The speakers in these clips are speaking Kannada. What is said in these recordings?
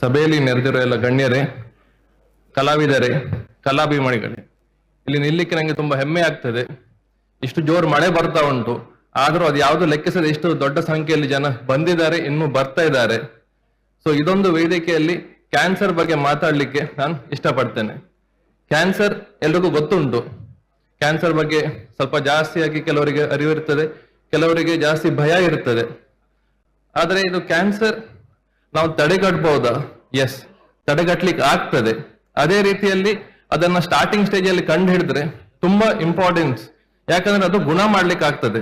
ಸಭೆಯಲ್ಲಿ ನೆರೆದಿರೋ ಎಲ್ಲ ಗಣ್ಯರೇ, ಕಲಾವಿದರೇ, ಕಲಾಭಿಮಾನಿಗಳೇ, ಇಲ್ಲಿ ನಿಲ್ಲಿಕ್ಕೆ ನನಗೆ ತುಂಬಾ ಹೆಮ್ಮೆ ಆಗ್ತದೆ. ಇಷ್ಟು ಜೋರು ಮಳೆ ಬರ್ತಾ ಉಂಟು. ಆದ್ರೂ ಅದು ಯಾವುದು ಲೆಕ್ಕಿಸದೆ ಇಷ್ಟು ದೊಡ್ಡ ಸಂಖ್ಯೆಯಲ್ಲಿ ಜನ ಬಂದಿದ್ದಾರೆ, ಇನ್ನು ಬರ್ತಾ ಇದ್ದಾರೆ. ಸೊ ಇದೊಂದು ವೇದಿಕೆಯಲ್ಲಿ ಕ್ಯಾನ್ಸರ್ ಬಗ್ಗೆ ಮಾತಾಡ್ಲಿಕ್ಕೆ ನಾನು ಇಷ್ಟಪಡ್ತೇನೆ. ಕ್ಯಾನ್ಸರ್ ಎಲ್ರಿಗೂ ಗೊತ್ತುಂಟು. ಕ್ಯಾನ್ಸರ್ ಬಗ್ಗೆ ಸ್ವಲ್ಪ ಜಾಸ್ತಿಯಾಗಿ ಕೆಲವರಿಗೆ ಅರಿವಿರ್ತದೆ, ಕೆಲವರಿಗೆ ಜಾಸ್ತಿ ಭಯ ಇರ್ತದೆ. ಆದರೆ ಇದು ಕ್ಯಾನ್ಸರ್ ನಾವು ತಡೆಗಟ್ಟಬಹುದಾ? ಎಸ್ ತಡೆಗಟ್ಟಲಿಕ್ಕೆ ಆಗ್ತದೆ. ಅದೇ ರೀತಿಯಲ್ಲಿ ಅದನ್ನ ಸ್ಟಾರ್ಟಿಂಗ್ ಸ್ಟೇಜ್ ಅಲ್ಲಿ ಕಂಡು ಹಿಡಿದ್ರೆ ತುಂಬಾ ಇಂಪಾರ್ಟೆನ್ಸ್ ಯಾಕಂದ್ರೆ ಅದು ಗುಣ ಮಾಡ್ಲಿಕ್ಕೆ ಆಗ್ತದೆ.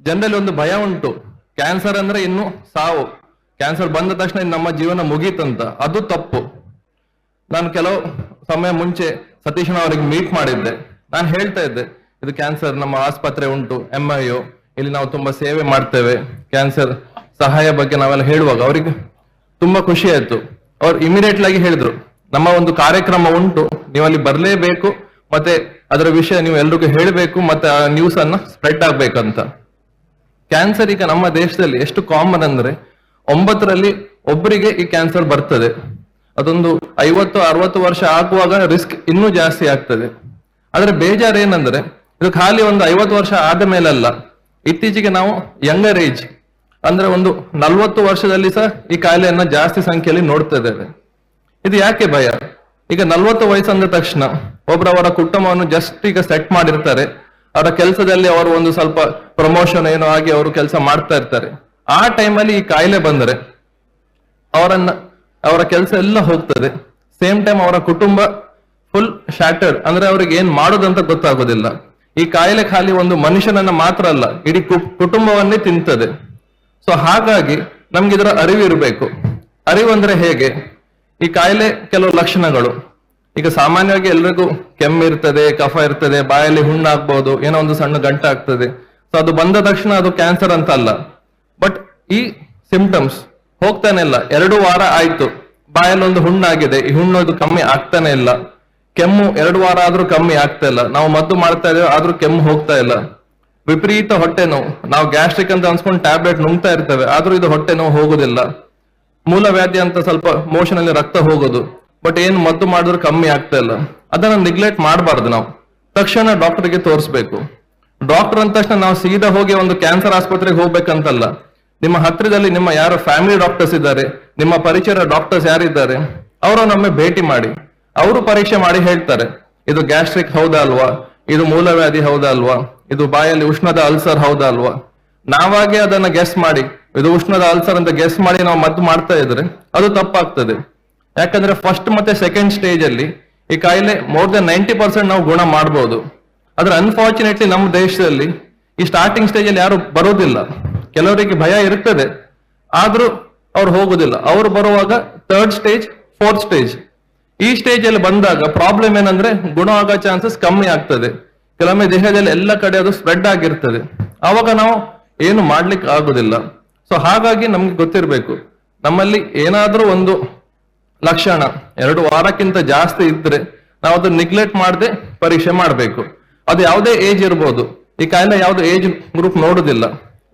ಜನರಲ್ಲಿ ಒಂದು ಭಯ ಉಂಟು. ಕ್ಯಾನ್ಸರ್ ಅಂದ್ರೆ ಇನ್ನು ಸಾವು. ಕ್ಯಾನ್ಸರ್ ಬಂದ ತಕ್ಷಣ ನಮ್ಮ ಜೀವನ ಮುಗೀತಂತ. ಅದು ತಪ್ಪು. ನಾನು ಕೆಲವು ಸಮಯ ಮುಂಚೆ ಸತೀಶನ ಅವರಿಗೆ ಮೀಟ್ ಮಾಡಿದ್ದೆ. ನಾನು ಹೇಳ್ತಾ ಇದ್ದೆ, ಇದು ಕ್ಯಾನ್ಸರ್ ನಮ್ಮ ಆಸ್ಪತ್ರೆ ಉಂಟು ಎಂ ಐ ಇಲ್ಲಿ ನಾವು ತುಂಬಾ ಸೇವೆ ಮಾಡ್ತೇವೆ. ಕ್ಯಾನ್ಸರ್ ಸಹಾಯ ಬಗ್ಗೆ ನಾವೆಲ್ಲ ಹೇಳುವಾಗ ಅವರಿಗೆ ತುಂಬಾ ಖುಷಿ ಆಯ್ತು. ಅವ್ರು ಇಮಿಡಿಯೇಟ್ ಆಗಿ ಹೇಳಿದ್ರು, ನಮ್ಮ ಒಂದು ಕಾರ್ಯಕ್ರಮ ಉಂಟು ನೀವು ಅಲ್ಲಿ ಬರಲೇಬೇಕು, ಮತ್ತೆ ಅದರ ವಿಷಯ ನೀವು ಎಲ್ರಿಗೂ ಹೇಳಬೇಕು, ಮತ್ತೆ ಆ ನ್ಯೂಸ್ ಅನ್ನ ಸ್ಪ್ರೆಡ್ ಆಗ್ಬೇಕಂತ. ಕ್ಯಾನ್ಸರ್ ಈಗ ನಮ್ಮ ದೇಶದಲ್ಲಿ ಎಷ್ಟು ಕಾಮನ್ ಅಂದ್ರೆ, ಒಂಬತ್ತರಲ್ಲಿ ಒಬ್ಬರಿಗೆ ಈ ಕ್ಯಾನ್ಸರ್ ಬರ್ತದೆ. ಅದೊಂದು ಐವತ್ತು, ಅರವತ್ತು ವರ್ಷ ಆಗುವಾಗ ರಿಸ್ಕ್ ಇನ್ನೂ ಜಾಸ್ತಿ ಆಗ್ತದೆ. ಆದ್ರೆ ಬೇಜಾರು ಏನಂದ್ರೆ, ಇದು ಖಾಲಿ ಒಂದು ಐವತ್ತು ವರ್ಷ ಆದ ಮೇಲಲ್ಲ, ಇತ್ತೀಚೆಗೆ ನಾವು ಯಂಗರ್ ಏಜ್ ಅಂದ್ರೆ ಒಂದು ನಲ್ವತ್ತು ವರ್ಷದಲ್ಲಿ ಸಹ ಈ ಕಾಯಿಲೆಯನ್ನ ಜಾಸ್ತಿ ಸಂಖ್ಯೆಯಲ್ಲಿ ನೋಡ್ತಾ ಇದ್ದೇವೆ ಇದು ಯಾಕೆ ಭಯ? ಈಗ ನಲ್ವತ್ತು ವಯಸ್ಸಂದ ತಕ್ಷಣ ಒಬ್ಬರವರ ಕುಟುಂಬವನ್ನು ಜಸ್ಟ್ ಈಗ ಸೆಟ್ ಮಾಡಿರ್ತಾರೆ. ಅವರ ಕೆಲಸದಲ್ಲಿ ಅವರು ಒಂದು ಸ್ವಲ್ಪ ಪ್ರಮೋಷನ್ ಏನೋ ಆಗಿ ಅವರು ಕೆಲಸ ಮಾಡ್ತಾ ಇರ್ತಾರೆ. ಆ ಟೈಮಲ್ಲಿ ಈ ಕಾಯಿಲೆ ಬಂದರೆ ಅವರನ್ನ, ಅವರ ಕೆಲಸ ಎಲ್ಲ ಹೋಗ್ತದೆ. ಸೇಮ್ ಟೈಮ್ ಅವರ ಕುಟುಂಬ ಫುಲ್ ಶಾಟರ್ಡ್ ಅಂದ್ರೆ ಅವ್ರಿಗೆ ಏನ್ ಮಾಡೋದಂತ ಗೊತ್ತಾಗೋದಿಲ್ಲ. ಈ ಕಾಯಿಲೆ ಖಾಲಿ ಒಂದು ಮನುಷ್ಯನನ್ನ ಮಾತ್ರ ಅಲ್ಲ, ಇಡೀ ಕುಟುಂಬವನ್ನೇ ತಿಂತದೆ. ಸೊ ಹಾಗಾಗಿ ನಮ್ಗೆ ಇದರ ಅರಿವು ಇರಬೇಕು. ಅರಿವು ಅಂದ್ರೆ ಹೇಗೆ? ಈ ಕಾಯಿಲೆ ಕೆಲವು ಲಕ್ಷಣಗಳು. ಈಗ ಸಾಮಾನ್ಯವಾಗಿ ಎಲ್ರಿಗೂ ಕೆಮ್ಮು ಇರ್ತದೆ, ಕಫ ಇರ್ತದೆ, ಬಾಯಲ್ಲಿ ಹುಣ್ಣಾಗ್ಬೋದು, ಏನೋ ಒಂದು ಸಣ್ಣ ಗಂಟ ಆಗ್ತದೆ. ಸೊ ಅದು ಬಂದ ತಕ್ಷಣ ಅದು ಕ್ಯಾನ್ಸರ್ ಅಂತ ಅಲ್ಲ ಬಟ್ ಈ ಸಿಂಪ್ಟಮ್ಸ್ ಹೋಗ್ತಾನೆ ಇಲ್ಲ. ಎರಡು ವಾರ ಆಯ್ತು. ಬಾಯಲ್ಲಿ ಒಂದು ಹುಣ್ಣಾಗಿದೆ. ಈ ಹುಣ್ಣು ಅದು ಕಮ್ಮಿ ಆಗ್ತಾನೆ ಇಲ್ಲ. ಕೆಮ್ಮು ಎರಡು ವಾರ ಆದ್ರೂ ಕಮ್ಮಿ ಆಗ್ತಾ ಇಲ್ಲ. ನಾವು ಮದ್ದು ಮಾಡ್ತಾ ಇದ್ದೇವೆ ಆದ್ರೂ ಕೆಮ್ಮು ಹೋಗ್ತಾ ಇಲ್ಲ. ವಿಪರೀತ ಹೊಟ್ಟೆ ನೋವು. ನಾವು ಗ್ಯಾಸ್ಟ್ರಿಕ್ ಅಂತ ಅನ್ಸ್ಕೊಂಡು ಟ್ಯಾಬ್ಲೆಟ್ ನುಂಗ್ತಾ ಇರ್ತೇವೆ, ಆದ್ರೂ ಇದು ಹೊಟ್ಟೆ ನೋವು ಹೋಗುದಿಲ್ಲ. ಮೂಲ ವ್ಯಾಧಿ ಅಂತ ಸ್ವಲ್ಪ ಮೋಷನ್ ಅಲ್ಲಿ ರಕ್ತ ಹೋಗೋದು. ಬಟ್ ಏನು ಮದ್ದು ಮಾಡಿದ್ರು ಕಮ್ಮಿ ಆಗ್ತಾ ಇಲ್ಲ. ಅದನ್ನ ನಿಗ್ಲೆಕ್ಟ್ ಮಾಡಬಾರ್ದು ನಾವು. ತಕ್ಷಣ ಡಾಕ್ಟರ್ಗೆ ತೋರಿಸ್ಬೇಕು. ಡಾಕ್ಟರ್ ಅಂದ ತಕ್ಷಣ ನಾವು ಸೀದಾ ಹೋಗಿ ಒಂದು ಕ್ಯಾನ್ಸರ್ ಆಸ್ಪತ್ರೆಗೆ ಹೋಗ್ಬೇಕಂತಲ್ಲ, ನಿಮ್ಮ ಹತ್ತಿರದಲ್ಲಿ ನಿಮ್ಮ ಯಾರು ಫ್ಯಾಮಿಲಿ ಡಾಕ್ಟರ್ಸ್ ಇದ್ದಾರೆ, ನಿಮ್ಮ ಪರಿಚಯ ಡಾಕ್ಟರ್ಸ್ ಯಾರಿದ್ದಾರೆ ಅವರನ್ನೊಮ್ಮೆ ಭೇಟಿ ಮಾಡಿ. ಅವರು ಪರೀಕ್ಷೆ ಮಾಡಿ ಹೇಳ್ತಾರೆ, ಇದು ಗ್ಯಾಸ್ಟ್ರಿಕ್ ಹೌದಾ ಅಲ್ವಾ? ಇದು ಮೂಲವ್ಯಾಧಿ ಹೌದಾ ಅಲ್ವಾ? ಇದು ಬಾಯಲ್ಲಿ ಉಷ್ಣದ ಅಲ್ಸರ್ ಹೌದಾ ಅಲ್ವಾ ನಾವಾಗೆ ಅದನ್ನ ಗೆಸ್ ಮಾಡಿ, ಇದು ಉಷ್ಣದ ಅಲ್ಸರ್ ಅಂತ ಗೆಸ್ ಮಾಡಿ ನಾವು ಮದ್ದು ಮಾಡ್ತಾ ಇದ್ರೆ ಅದು ತಪ್ಪಾಗ್ತದೆ. ಯಾಕಂದ್ರೆ ಫಸ್ಟ್ ಮತ್ತೆ ಸೆಕೆಂಡ್ ಸ್ಟೇಜ್ ಅಲ್ಲಿ ಈ ಕಾಯಿಲೆ ಮೋರ್ ದನ್ ನೈಂಟಿ ಪರ್ಸೆಂಟ್ ನಾವು ಗುಣ ಮಾಡಬಹುದು ಆದ್ರೆ ಅನ್ಫಾರ್ಚುನೇಟ್ಲಿ ನಮ್ಮ ದೇಶದಲ್ಲಿ ಈ ಸ್ಟಾರ್ಟಿಂಗ್ ಸ್ಟೇಜ್ ಅಲ್ಲಿ ಯಾರು ಬರೋದಿಲ್ಲ. ಕೆಲವರಿಗೆ ಭಯ ಇರ್ತದೆ. ಆದ್ರೂ ಅವ್ರು ಹೋಗುದಿಲ್ಲ. ಅವ್ರು ಬರುವಾಗ ಥರ್ಡ್ ಸ್ಟೇಜ್ ಫೋರ್ತ್ ಸ್ಟೇಜ್ ಈ ಸ್ಟೇಜ್ ಅಲ್ಲಿ ಬಂದಾಗ ಪ್ರಾಬ್ಲಮ್ ಏನಂದ್ರೆ ಗುಣ ಆಗೋ ಚಾನ್ಸಸ್ ಕಮ್ಮಿ ಆಗ್ತದೆ. ಕೆಲವೊಮ್ಮೆ ದೇಹದಲ್ಲಿ ಎಲ್ಲ ಕಡೆ ಅದು ಸ್ಪ್ರೆಡ್ ಆಗಿರ್ತದೆ. ಆವಾಗ ನಾವು ಏನು ಮಾಡ್ಲಿಕ್ಕೆ ಆಗುದಿಲ್ಲ. ಸೊ ಹಾಗಾಗಿ ನಮ್ಗೆ ಗೊತ್ತಿರಬೇಕು. ನಮ್ಮಲ್ಲಿ ಏನಾದ್ರೂ ಒಂದು ಲಕ್ಷಣ, ಎರಡು ವಾರಕ್ಕಿಂತ ಜಾಸ್ತಿ ಇದ್ರೆ ನಾವು ಅದನ್ನ ನಿಗ್ಲೆಕ್ಟ್ ಮಾಡದೆ ಪರೀಕ್ಷೆ ಮಾಡಬೇಕು. ಅದು ಯಾವುದೇ ಏಜ್ ಇರ್ಬೋದು. ಈ ಕಾಯಿಲೆ ಯಾವ್ದು ಏಜ್ ಗ್ರೂಪ್ ನೋಡುದಿಲ್ಲ.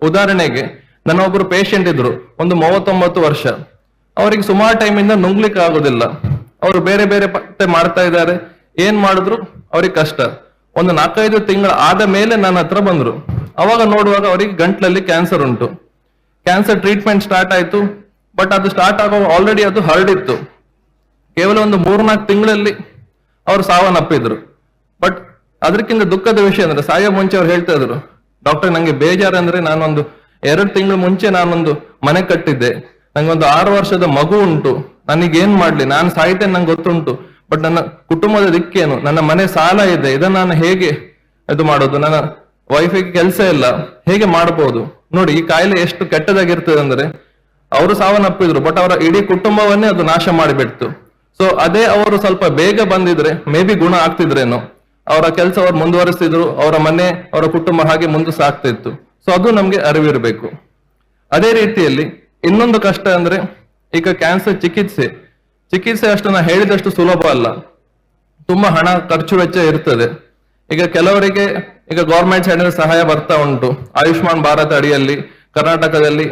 ಉದಾಹರಣೆಗೆ ನನ್ನ ಒಬ್ರು ಪೇಷಂಟ್ ಇದ್ರು, ಒಂದು ಮೂವತ್ತೊಂಬತ್ತು ವರ್ಷ. ಅವರಿಗೆ ಸುಮಾರು ಟೈಮಿಂದ ನುಂಗ್ಲಿಕ್ಕೆ ಆಗೋದಿಲ್ಲ. ಅವರು ಬೇರೆ ಬೇರೆ ಪತ್ತೆ ಮಾಡ್ತಾ ಇದ್ದಾರೆ. ಏನ್ ಮಾಡಿದ್ರು? ಅವ್ರಿಗೆ ಕಷ್ಟ. ಒಂದು ನಾಲ್ಕೈದು ತಿಂಗಳು ಆದ ಮೇಲೆ ನನ್ನ ಹತ್ರ ಬಂದ್ರು. ಅವಾಗ ನೋಡುವಾಗ ಅವರಿಗೆ ಗಂಟ್ಲಲ್ಲಿ ಕ್ಯಾನ್ಸರ್ ಉಂಟು. ಕ್ಯಾನ್ಸರ್ ಟ್ರೀಟ್ಮೆಂಟ್ ಸ್ಟಾರ್ಟ್ ಆಯ್ತು. ಬಟ್ ಅದು ಸ್ಟಾರ್ಟ್ ಆಗೋ ಆಲ್ರೆಡಿ ಅದು ಹರಡಿತ್ತು. ಕೇವಲ ಒಂದು ಮೂರ್ನಾಲ್ಕು ತಿಂಗಳಲ್ಲಿ ಅವರು ಸಾವನ್ನಪ್ಪಿದ್ರು. ಬಟ್ ಅದಕ್ಕಿಂತ ದುಃಖದ ವಿಷಯ ಅಂದ್ರೆ ಸಾಯೋ ಮುಂಚೆ ಅವ್ರು ಹೇಳ್ತಾ ಇದ್ರು, ಡಾಕ್ಟರ್, ನಂಗೆ ಬೇಜಾರು ಅಂದ್ರೆ ನಾನೊಂದು ಎರಡು ತಿಂಗಳು ಮುಂಚೆ ನಾನೊಂದು ಮನೆ ಕಟ್ಟಿದ್ದೆ. ನಂಗೊಂದು ಆರು ವರ್ಷದ ಮಗು ಉಂಟು. ನನಗೆ ಏನು ಮಾಡ್ಲಿ? ನಾನು ಸಾಯ್ತೇನೆ, ನಂಗೆ ಗೊತ್ತುಂಟು. ಬಟ್ ನನ್ನ ಕುಟುಂಬದ ದಿಕ್ಕೇನು ನನ್ನ ಮನೆ ಸಾಲ ಇದೆ, ಇದನ್ನ ನಾನು ಹೇಗೆ ಇದು ಮಾಡೋದು? ನನ್ನ ವೈಫಿಗೆ ಕೆಲಸ ಇಲ್ಲ, ಹೇಗೆ ಮಾಡಬಹುದು ನೋಡಿ, ಈ ಕಾಯಿಲೆ ಎಷ್ಟು ಕೆಟ್ಟದಾಗಿರ್ತದೆ ಅಂದ್ರೆ, ಅವರು ಸಾವನ್ನಪ್ಪಿದ್ರು ಬಟ್ ಅವರ ಇಡೀ ಕುಟುಂಬವನ್ನೇ ಅದು ನಾಶ ಮಾಡಿಬಿಡ್ತು. ಸೊ ಅದೇ ಅವರು ಸ್ವಲ್ಪ ಬೇಗ ಬಂದಿದ್ರೆ ಮೇ ಬಿ ಗುಣ ಆಗ್ತಿದ್ರೇನು, ಅವರ ಕೆಲಸ ಅವ್ರು ಮುಂದುವರಿಸ್ತಿದ್ರು ಅವರ ಮನೆ, ಅವರ ಕುಟುಂಬ ಹಾಗೆ ಮುಂದೆ ಸಾಕ್ತಿತ್ತು ಸೊ ಅದು ನಮ್ಗೆ ಅರಿವಿರಬೇಕು. ಅದೇ ರೀತಿಯಲ್ಲಿ ಇನ್ನೊಂದು ಕಷ್ಟ ಅಂದ್ರೆ, ಈಗ ಕ್ಯಾನ್ಸರ್ ಚಿಕಿತ್ಸೆ. ಚಿಕಿತ್ಸೆ ಅಷ್ಟನ್ನ ಹೇಳಿದಷ್ಟು ಸುಲಭ ಅಲ್ಲ. ತುಂಬಾ ಹಣ ಖರ್ಚು ವೆಚ್ಚ ಇರ್ತದೆ. ಈಗ ಕೆಲವರಿಗೆ ಈಗ ಗೌರ್ಮೆಂಟ್ ಸೈಡ್ ಸಹಾಯ ಬರ್ತಾ ಉಂಟು. ಆಯುಷ್ಮಾನ್ ಭಾರತ್ ಅಡಿಯಲ್ಲಿ, ಕರ್ನಾಟಕದಲ್ಲಿ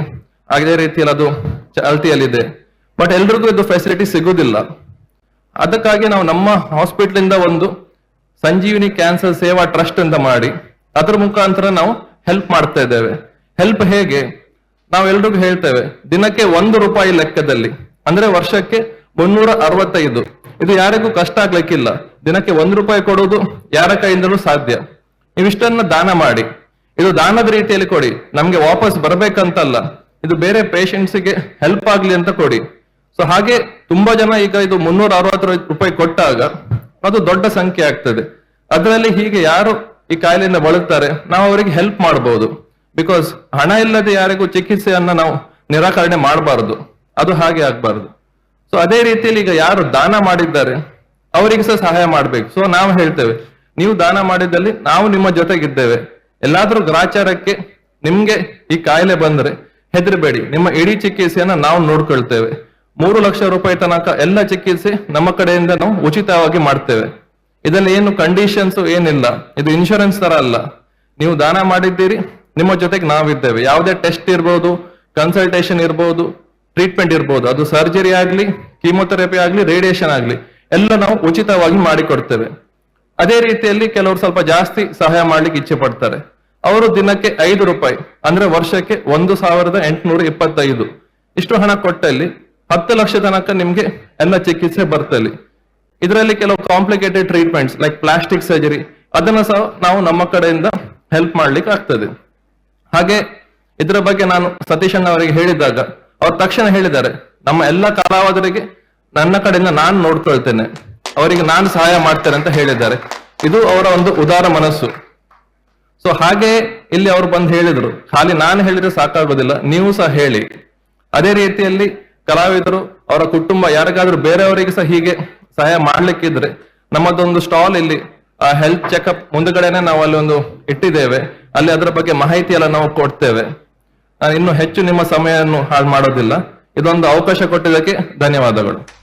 ಅದೇ ರೀತಿಯಲ್ಲಿ ಅದು ಚಾಲ್ತಿಯಲ್ಲಿದೆ. ಬಟ್ ಎಲ್ರಿಗೂ ಇದು ಫೆಸಿಲಿಟಿ ಸಿಗುದಿಲ್ಲ. ಅದಕ್ಕಾಗಿ ನಾವು ನಮ್ಮ ಹಾಸ್ಪಿಟಲ್ ಇಂದ ಒಂದು ಸಂಜೀವಿನಿ ಕ್ಯಾನ್ಸರ್ ಸೇವಾ ಟ್ರಸ್ಟ್ ಅಂತ ಮಾಡಿ, ಅದರ ಮುಖಾಂತರ ನಾವು ಹೆಲ್ಪ್ ಮಾಡ್ತಾ ಇದ್ದೇವೆ. ಹೆಲ್ಪ್ ಹೇಗೆ? ನಾವು ಎಲ್ರಿಗೂ ಹೇಳ್ತೇವೆ. ದಿನಕ್ಕೆ ಒಂದು ರೂಪಾಯಿ ಲೆಕ್ಕದಲ್ಲಿ, ಅಂದ್ರೆ ವರ್ಷಕ್ಕೆ ಮುನ್ನೂರ ಅರವತ್ತೈದು ಇದು ಯಾರಿಗೂ ಕಷ್ಟ ಆಗ್ಲಿಕ್ಕಿಲ್ಲ. ದಿನಕ್ಕೆ ಒಂದು ರೂಪಾಯಿ ಕೊಡುವುದು ಯಾರ ಕೈಯಿಂದಲೂ ಸಾಧ್ಯ. ನೀವಿಷ್ಟನ್ನ ದಾನ ಮಾಡಿ. ಇದು ದಾನದ ರೀತಿಯಲ್ಲಿ ಕೊಡಿ. ನಮ್ಗೆ ವಾಪಸ್ ಬರ್ಬೇಕಂತಲ್ಲ. ಇದು ಬೇರೆ patients ಗೆ ಹೆಲ್ಪ್ ಆಗ್ಲಿ ಅಂತ ಕೊಡಿ. ಸೊ ಹಾಗೆ ತುಂಬಾ ಜನ ಈಗ ಇದು ಮುನ್ನೂರ ಅರವತ್ತು ರೂಪಾಯಿ ಕೊಟ್ಟಾಗ ಅದು ದೊಡ್ಡ ಸಂಖ್ಯೆ ಆಗ್ತದೆ. ಅದರಲ್ಲಿ ಹೀಗೆ ಯಾರು ಈ ಕಾಯಿಲೆಯಿಂದ ಬಳಲ್ತಾರೆ? ನಾವು ಅವರಿಗೆ ಹೆಲ್ಪ್ ಮಾಡಬಹುದು ಬಿಕಾಸ್ ಹಣ ಇಲ್ಲದೆ ಯಾರಿಗೂ ಚಿಕಿತ್ಸೆಯನ್ನ ನಾವು ನಿರಾಕರಣೆ ಮಾಡಬಾರದು. ಅದು ಹಾಗೆ ಆಗ್ಬಾರ್ದು. ಸೊ ಅದೇ ರೀತಿಯಲ್ಲಿ ಈಗ ಯಾರು ದಾನ ಮಾಡಿದ್ದಾರೆ, ಅವರಿಗೆ ಸಹ ಸಹಾಯ ಮಾಡ್ಬೇಕು. ಸೊ ನಾವು ಹೇಳ್ತೇವೆ, ನೀವು ದಾನ ಮಾಡಿದಲ್ಲಿ ನಾವು ನಿಮ್ಮ ಜೊತೆಗಿದ್ದೇವೆ. ಎಲ್ಲಾದ್ರೂ ಗ್ರಾಚಾರಕ್ಕೆ ನಿಮ್ಗೆ ಈ ಕಾಯಿಲೆ ಬಂದ್ರೆ ಹೆದರಬೇಡಿ. ನಿಮ್ಮ ಇಡೀ ಚಿಕಿತ್ಸೆಯನ್ನ ನಾವು ನೋಡ್ಕೊಳ್ತೇವೆ. ಮೂರು ಲಕ್ಷ ರೂಪಾಯಿ ತನಕ ಎಲ್ಲ ಚಿಕಿತ್ಸೆ ನಮ್ಮ ಕಡೆಯಿಂದ ನಾವು ಉಚಿತವಾಗಿ ಮಾಡ್ತೇವೆ. ಇದರಲ್ಲಿ ಏನು ಕಂಡೀಷನ್ಸ್ ಏನಿಲ್ಲ. ಇದು ಇನ್ಶೂರೆನ್ಸ್ ತರ ಅಲ್ಲ. ನೀವು ದಾನ ಮಾಡಿದ್ದೀರಿ, ನಿಮ್ಮ ಜೊತೆಗೆ ನಾವಿದ್ದೇವೆ. ಯಾವುದೇ ಟೆಸ್ಟ್ ಇರ್ಬೋದು ಕನ್ಸಲ್ಟೇಷನ್ ಇರ್ಬೋದು ಟ್ರೀಟ್ಮೆಂಟ್ ಇರ್ಬೋದು. ಅದು ಸರ್ಜರಿ ಆಗಲಿ ಕೀಮೋಥೆರಪಿ ಆಗಲಿ ರೇಡಿಯೇಷನ್ ಆಗಲಿ, ಎಲ್ಲ ನಾವು ಉಚಿತವಾಗಿ ಮಾಡಿಕೊಡ್ತೇವೆ. ಅದೇ ರೀತಿಯಲ್ಲಿ ಕೆಲವರು ಸ್ವಲ್ಪ ಜಾಸ್ತಿ ಸಹಾಯ ಮಾಡ್ಲಿಕ್ಕೆ ಇಚ್ಛೆ ಪಡ್ತಾರೆ. ಅವರು ದಿನಕ್ಕೆ ಐದು ರೂಪಾಯಿ, ಅಂದ್ರೆ ವರ್ಷಕ್ಕೆ ಒಂದು ಸಾವಿರದ ಎಂಟುನೂರ ಇಪ್ಪತ್ತೈದು. ಇಷ್ಟು ಹಣ ಕೊಟ್ಟಲ್ಲಿ ಹತ್ತು ಲಕ್ಷ ತನಕ ನಿಮ್ಗೆ ಎಲ್ಲ ಚಿಕಿತ್ಸೆ ಬರ್ತಲ್ಲಿ. ಇದರಲ್ಲಿ ಕೆಲವು complicated treatments like plastic surgery ಅದನ್ನ ಸಹ ನಾವು ನಮ್ಮ ಕಡೆಯಿಂದ ಹೆಲ್ಪ್ ಮಾಡ್ಲಿಕ್ಕೆ ಆಗ್ತದೆ. ಹಾಗೆ ಇದರ ಬಗ್ಗೆ ನಾನು ಸತೀಶ್ ಅಣ್ಣ ಅವರಿಗೆ ಹೇಳಿದಾಗ ಅವ್ರು ತಕ್ಷಣ ಹೇಳಿದ್ದಾರೆ, ನಮ್ಮ ಎಲ್ಲ ಕಲಾವಿದರಿಗೆ ನನ್ನ ಕಡೆಯಿಂದ ನಾನು ನೋಡ್ಕೊಳ್ತೇನೆ ಅವರಿಗೆ ನಾನು ಸಹಾಯ ಮಾಡ್ತೇನೆ ಅಂತ ಹೇಳಿದ್ದಾರೆ. ಇದು ಅವರ ಒಂದು ಉದಾರ ಮನಸ್ಸು. ಸೊ ಹಾಗೆ ಇಲ್ಲಿ ಅವ್ರು ಬಂದು ಹೇಳಿದ್ರು, ಖಾಲಿ ನಾನು ಹೇಳಿದ್ರೆ ಸಾಕಾಗೋದಿಲ್ಲ, ನೀವು ಸಹ ಹೇಳಿ. ಅದೇ ರೀತಿಯಲ್ಲಿ ಕಲಾವಿದರು, ಅವರ ಕುಟುಂಬ, ಯಾರಿಗಾದ್ರೂ ಬೇರೆಯವರಿಗೆ ಸಹ ಹೀಗೆ ಸಹಾಯ ಮಾಡ್ಲಿಕ್ಕಿದ್ರೆ, ನಮ್ಮದೊಂದು ಸ್ಟಾಲ್ ಇಲ್ಲಿ ಹೆಲ್ತ್ ಚೆಕಪ್ ಮುಂದುಗಡೆನೆ ನಾವು ಅಲ್ಲಿ ಒಂದು ಇಟ್ಟಿದ್ದೇವೆ. ಅಲ್ಲಿ ಅದರ ಬಗ್ಗೆ ಮಾಹಿತಿ ಎಲ್ಲ ನಾವು ಕೊಡ್ತೇವೆ. ನಾನು ಇನ್ನು ಹೆಚ್ಚು ನಿಮ್ಮ ಸಮಯವನ್ನು ಹಾಳು ಮಾಡೋದಿಲ್ಲ. ಇದೊಂದು ಅವಕಾಶ ಕೊಟ್ಟಿದ್ದಕ್ಕೆ ಧನ್ಯವಾದಗಳು.